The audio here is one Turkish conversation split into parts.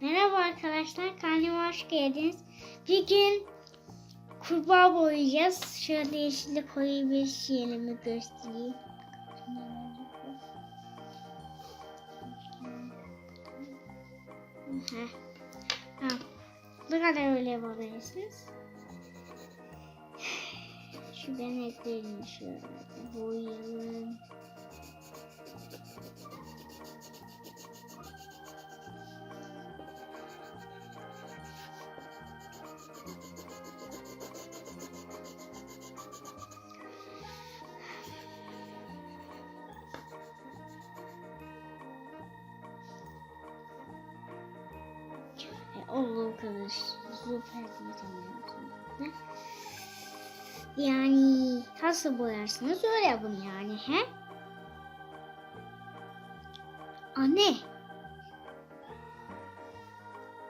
Merhaba arkadaşlar, kanalıma hoş geldiniz. Bir gün kurbağa boyayacağız. Şöyle yeşilli koyu bir şeyimi göstereyim. Ha. Bu kadar öyle yapabilirsiniz. Şu beneklerini şöyle boyayalım. Olduğu kadar süper diyeceğim. Yani nasıl boyarsınız öyle yapın yani he? Anne.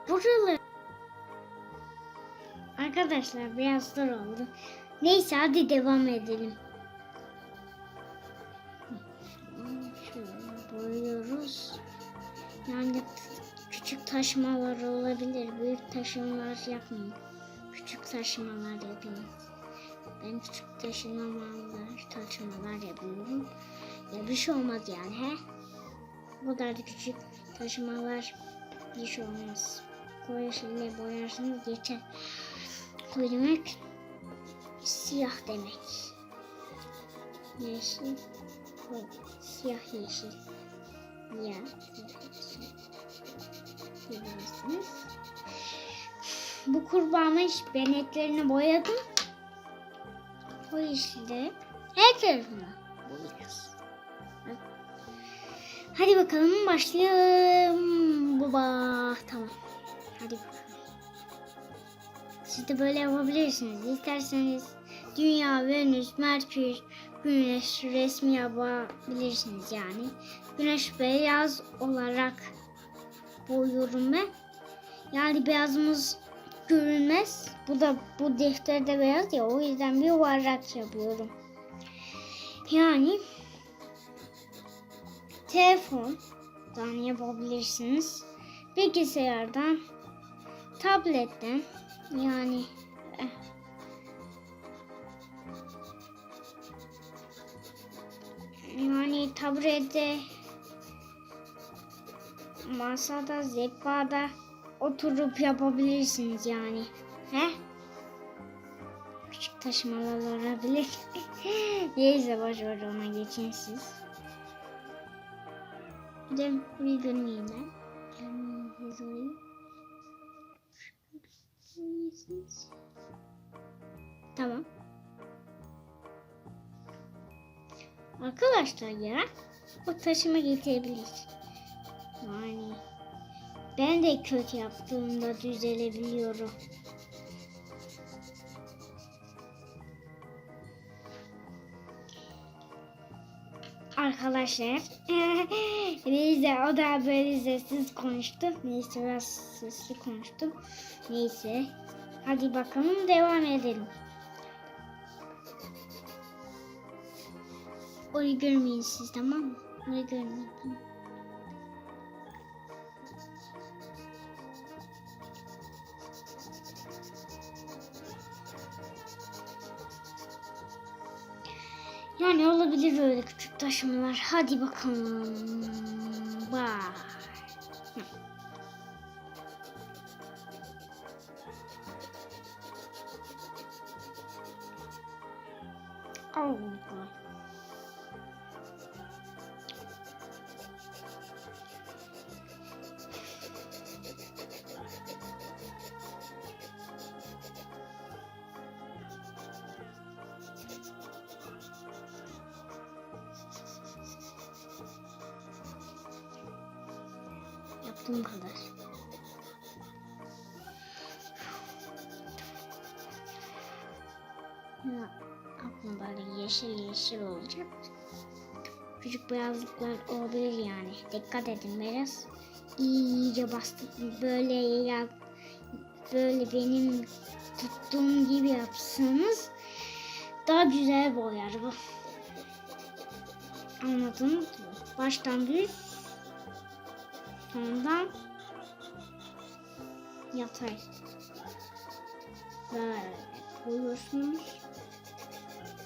Buralı. Arkadaşlar biraz zor oldu. Neyse hadi devam edelim. Küçük taşımalar olabilir. Büyük taşımalar yapmayın. Küçük taşımalar yapın. Ben küçük taşımalar, taşımalar yapıyorum. Ya bir şey olmaz yani he. Bu da küçük taşımalar bir şey olmaz. Koyu şeyle boyarsanız yeter. Koyu demek siyah demek. Yeşil, koyu, siyah yeşil. Ya, yeşil bilirsiniz. Bu kurbağamın beneklerini boyadım. Bu işte her tarafına boyayacağız. Hadi bakalım başlayalım. Baba tamam. Hadi bakalım. Siz de böyle yapabilirsiniz. İsterseniz Dünya, Venüs, Merkür, Güneş resmi yapabilirsiniz yani. Güneş beyaz olarak boyuyorum ben. Yani beyazımız görünmez. Bu da bu defterde beyaz ya o yüzden bir yuvarlak yapıyorum. Yani telefondan yapabilirsiniz. Bilgisayardan, tabletten yani eh, yani tablette masada, zehpada oturup yapabilirsiniz yani. He? Küçük taşımalar olabilir. Neyse boş ver ona geçin siz. Bir de burayı ben. Orayı. Tamam. Arkadaşlar ya o taşıma getirebilir. Yani ben de kötü yaptığımda düzelebiliyorum. Arkadaşlar neyse o da böyle sessiz konuştu. Neyse biraz sesli konuştum. Neyse hadi bakalım devam edelim. Orayı görmeyin siz tamam mı? Orayı görmeyin. Yani olabilir öyle küçük taşımalar. Hadi bakalım. Bye. Allah. Yaptığım kadar. Aklım böyle yeşil yeşil olacak. Küçük beyazlıklar olabilir yani. Dikkat edin biraz. İyice bastık böyle ya böyle benim tuttuğum gibi yapsanız daha güzel boyar bu. Anladınız mı? Baştan düz sondan yatay. Böyle koyuyorsunuz.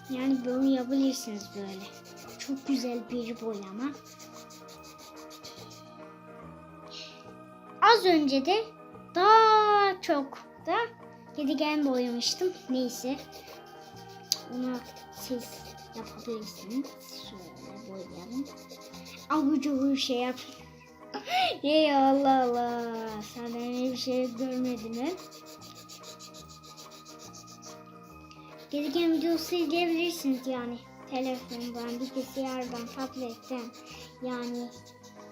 Yani boyayabilirsiniz böyle. Çok güzel bir boyama. Az önce de daha çok da gedigen boyamıştım. Neyse. Onu siz yapabilirsiniz. Şöyle boyayalım. Avucu şey yap. Ey Allah Allah. Sen öyle bir şey görmedin mi? Gedigen videosu izleyebilirsiniz yani. Telefondan, bilgisayardan, tabletten yani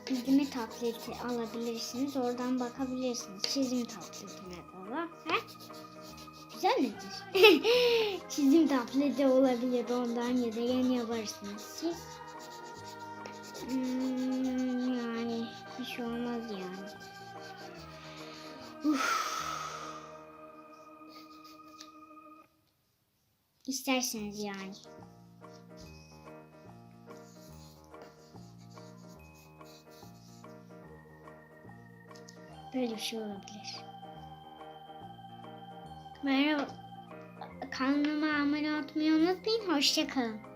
çizimi tableti alabilirsiniz. Oradan bakabilirsiniz. Çizim tabletine baba. He? Güzel midir? Çizim tableti olabilir ondan yeni yaparsınız siz. Hmm, bir şey olmaz yani. Uf. İsterseniz yani. Böyle bir şey olabilir. Merhaba. Kanalıma abone olmayı unutmayın. Hoşçakalın.